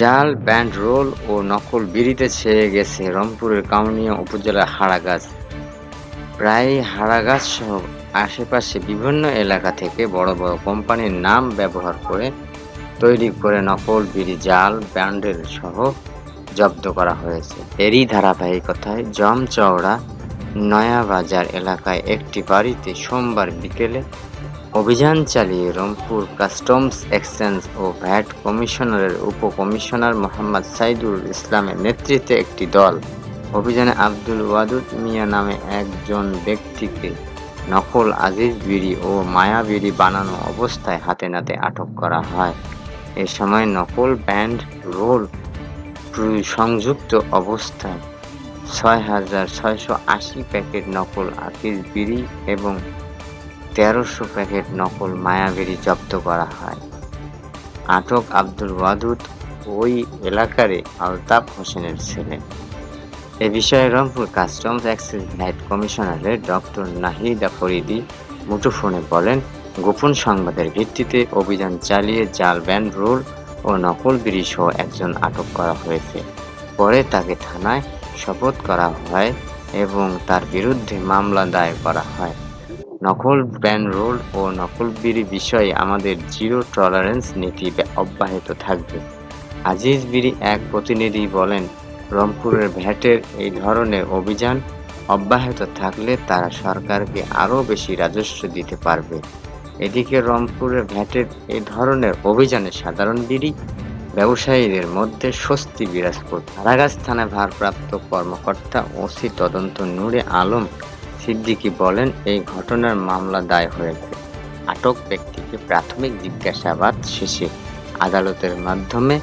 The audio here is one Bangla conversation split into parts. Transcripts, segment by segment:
জাল, ব্যান্ড রোল ও নকল বিড়িতে ছেয়ে গেছে রংপুরের কাউনিয়া উপজেলার হাড়াগাছ। প্রায় হাড়াগাছ সহ আশেপাশে বিভিন্ন এলাকা থেকে বড় বড় কোম্পানির নাম ব্যবহার করে তৈরি করে নকল বিড়ি, জাল, ব্যান্ডেল সহ জব্দ করা হয়েছে। এরই ধারাবাহিকতায় জমচওড়া নয়াবাজার এলাকায় একটি বাড়িতে সোমবার বিকেলে অভিযান চালিয়ে রংপুর কাস্টমস এক্সচেঞ্জ ও ভ্যাট কমিশনারের উপকমিশনার মোহাম্মদ সাইদুল ইসলামের নেতৃত্বে একটি দল। অভিযানে আব্দুল ওয়াদুদ মিয়া নামে একজন ব্যক্তিকে নকল আজিজ বিড়ি ও মায়া বিড়ি বানানো অবস্থায় হাতে নাতে আটক করা হয়। এ সময় নকল ব্যান্ড রোল সংযুক্ত অবস্থায় ছয় হাজার ছয়শো আশি প্যাকেট নকল আকিজ বিড়ি এবং তেরোশো প্যাকেট নকল মায়াবিড়ি জব্দ করা হয়। আটক আব্দুল ওয়াদুদ ওই এলাকারে আলতাফ হোসেনের ছেলে। এ বিষয়ে রংপুর কাস্টমস অ্যাক্সেস ভ্যাট কমিশনারের ডক্টর নাহিদা ফরিদি মুঠোফোনে বলেন, গোপন সংবাদের ভিত্তিতে অভিযান চালিয়ে জাল ব্যান্ড রোল ও নকল বিড়ি সহ একজন আটক করা হয়েছে। পরে তাকে থানায় শপথ করা হয় এবং তার বিরুদ্ধে মামলা দায়ের করা হয়। নকল ব্যান রোল ও নকল বিড়ি বিষয়ে আমাদের জিরো টলারেন্স নীতি অব্যাহত থাকবে। আজিজ বিড়ি এক প্রতিনিধি বলেন, রংপুরের ভ্যাটের এই ধরনের অভিযান অব্যাহত থাকলে তারা সরকারকে আরও বেশি রাজস্ব দিতে পারবে। এদিকে রংপুরের ভ্যাটের এই ধরনের অভিযানে সাধারণ বিড়ি ব্যবসায়ীদের মধ্যে স্বস্তি বিরাজ কারাগাছ থানায় ভারপ্রাপ্ত কর্মকর্তা ওসি তদন্ত নূরে আলম সিদ্দিকী বলেন, এই ঘটনার মামলা দায় হয়েছে। আটক ব্যক্তিকে প্রাথমিক জিজ্ঞাসাবাদ শেষে আদালতের মাধ্যমে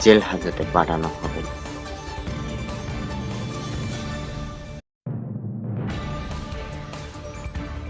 জেল হাজতে পাঠানো হবে।